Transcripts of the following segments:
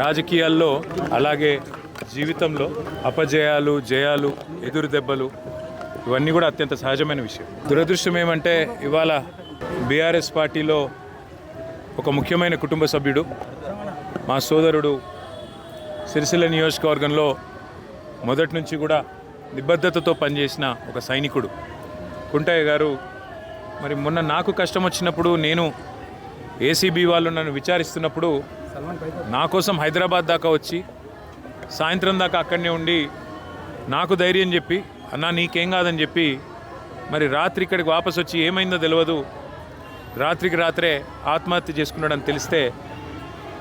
రాజకీయాల్లో అలాగే జీవితంలో అపజయాలు జయాలు ఎదురు దెబ్బలు ఇవన్నీ కూడా అత్యంత సహజమైన విషయం. దురదృష్టం ఏమంటే ఇవాళ బీఆర్ఎస్ పార్టీలో ఒక ముఖ్యమైన కుటుంబ సభ్యుడు మా సోదరుడు సిరిసిల్ల నియోజకవర్గంలో మొదటి నుంచి కూడా నిబద్ధతతో పనిచేసిన ఒక సైనికుడు కుంటయ్య గారు. మరి మొన్న నాకు కష్టం వచ్చినప్పుడు నేను ఏసీబీ వాళ్ళు నన్ను విచారిస్తున్నప్పుడు నా కోసం హైదరాబాద్ దాకా వచ్చి సాయంత్రం దాకా అక్కడనే ఉండి నాకు ధైర్యం చెప్పి అన్నా నీకేం కాదని చెప్పి మరి రాత్రి ఇక్కడికి వాపస్ వచ్చి ఏమైందో తెలియదు రాత్రికి రాత్రే ఆత్మహత్య చేసుకున్నాడని తెలిస్తే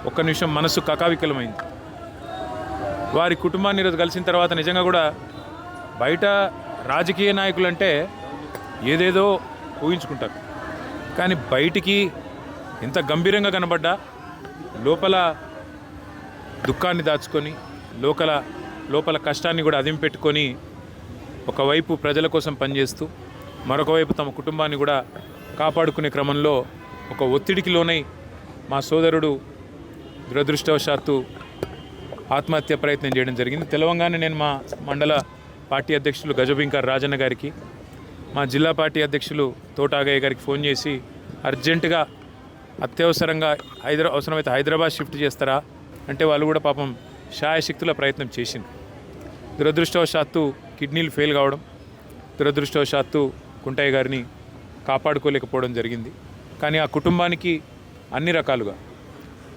ఒక్క నిమిషం మనసు కకావికలమైంది. వారి కుటుంబాన్ని ఈరోజు కలిసిన తర్వాత నిజంగా కూడా బయట రాజకీయ నాయకులు అంటే ఏదేదో ఊహించుకుంటారు. కానీ బయటికి ఎంత గంభీరంగా కనబడ్డా లోపల దుఃఖాన్ని దాచుకొని లోకల లోపల కష్టాన్ని కూడా అదింపెట్టుకొని ఒకవైపు ప్రజల కోసం పనిచేస్తూ మరొక వైపు తమ కుటుంబాన్ని కూడా కాపాడుకునే క్రమంలో ఒక ఒత్తిడికి లోనై మా సోదరుడు దురదృష్టవశాత్తు ఆత్మహత్య ప్రయత్నం చేయడం జరిగింది. తెలవంగానే నేను మా మండల పార్టీ అధ్యక్షులు గజబింకర్ రాజన్న గారికి మా జిల్లా పార్టీ అధ్యక్షులు తోటాగయ్య గారికి ఫోన్ చేసి అర్జెంటుగా అత్యవసరంగా హైదరా అవసరమైతే హైదరాబాద్ షిఫ్ట్ చేస్తారా? అంటే వాళ్ళు కూడా పాపం శాయశక్తుల ప్రయత్నం చేసింది దురదృష్టవశాత్తు కిడ్నీలు ఫెయిల్ కావడం దురదృష్టవశాత్తు కుంటయ్య గారిని కాపాడుకోలేకపోవడం జరిగింది. కానీ ఆ కుటుంబానికి అన్ని రకాలుగా.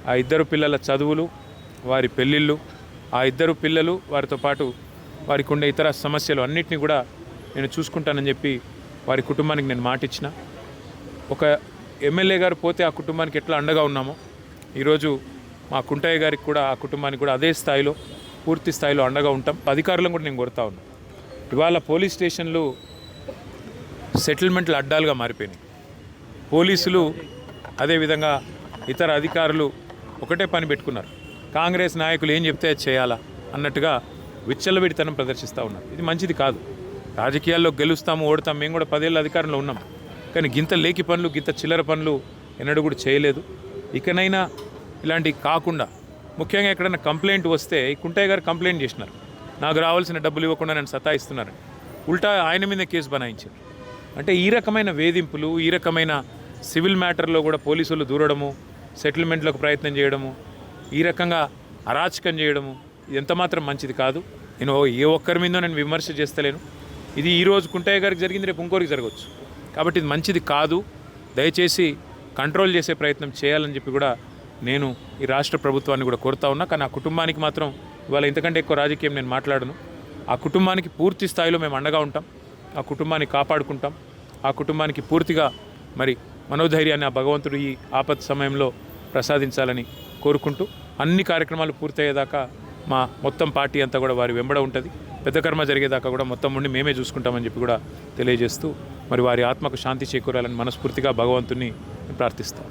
ఆ ఇద్దరు పిల్లల చదువులు వారి పెళ్ళిళ్ళు ఆ ఇద్దరు పిల్లలు వారితో పాటు వారికి ఉండే ఇతర సమస్యలు అన్నిటిని కూడా నేను చూసుకుంటానని చెప్పి వారి కుటుంబానికి నేను మాటిచ్చిన. ఒక ఎమ్మెల్యే గారు పోతే ఆ కుటుంబానికి ఎట్లా అండగా ఉన్నామో ఈరోజు మా కుంటయ్య గారికి కూడా ఆ కుటుంబానికి కూడా అదే స్థాయిలో పూర్తి స్థాయిలో అండగా ఉంటాం. అధికారులను కూడా నేను కోరుతా ఉన్నాను ఇవాళ పోలీస్ స్టేషన్లు సెటిల్మెంట్లు అడ్డాలుగా మారిపోయినాయి. పోలీసులు అదేవిధంగా ఇతర అధికారులు ఒకటే పని పెట్టుకున్నారు. కాంగ్రెస్ నాయకులు ఏం చెప్తే అది చేయాలా అన్నట్టుగా విచ్చలవిడితనం ప్రదర్శిస్తూ ఉన్నారు. ఇది మంచిది కాదు. రాజకీయాల్లో గెలుస్తాము ఓడతాం మేము కూడా పదేళ్ళ అధికారంలో ఉన్నాం. కానీ గింత లేకి పనులు గింత చిల్లర పనులు ఎన్నడూ కూడా చేయలేదు. ఇకనైనా ఇలాంటివి కాకుండా ముఖ్యంగా ఎక్కడైనా కంప్లైంట్ వస్తే కుంటయ్య గారు కంప్లైంట్ చేసినారు. నాకు రావాల్సిన డబ్బులు ఇవ్వకుండా నేను సతాయిస్తున్నారని. ఉల్టా ఆయన మీద కేసు బనాయించారు. అంటే ఈ రకమైన వేధింపులు ఈ రకమైన సివిల్ మ్యాటర్లో కూడా పోలీసులు దూరడము సెటిల్మెంట్లకు ప్రయత్నం చేయడము ఈ రకంగా అరాచకం చేయడము ఎంతమాత్రం ఎంత మాత్రం మంచిది కాదు. నేను ఏ ఒక్కరి మీదో నేను విమర్శ చేస్తలేను. ఇది ఈ రోజు కుంటయ్య గారికి జరిగింది రేపు ఇంకోరికి జరగవచ్చు. కాబట్టి ఇది మంచిది కాదు. దయచేసి కంట్రోల్ చేసే ప్రయత్నం చేయాలని చెప్పి కూడా నేను ఈ రాష్ట్ర ప్రభుత్వాన్ని కూడా కోరుతా ఉన్నా. కానీ ఆ కుటుంబానికి మాత్రం ఇవాళ ఇంతకంటే ఎక్కువ రాజకీయం నేను మాట్లాడను. ఆ కుటుంబానికి పూర్తి స్థాయిలో మేము అండగా ఉంటాం. ఆ కుటుంబాన్ని కాపాడుకుంటాం. ఆ కుటుంబానికి పూర్తిగా మరి మనోధైర్యాన్ని ఆ భగవంతుడు ఈ ఆపత్ సమయంలో ప్రసాదించాలని కోరుకుంటూ అన్ని కార్యక్రమాలు పూర్తయ్యేదాకా మా మొత్తం పార్టీ అంతా కూడా వారి వెంబడ ఉంటుంది. పెద్ద కర్మ జరిగేదాకా కూడా మొత్తం ఉండి మేమే చూసుకుంటామని చెప్పి కూడా తెలియజేస్తూ మరి వారి ఆత్మకు శాంతి చేకూరాలని మనస్ఫూర్తిగా భగవంతుని ప్రార్థిస్తాం.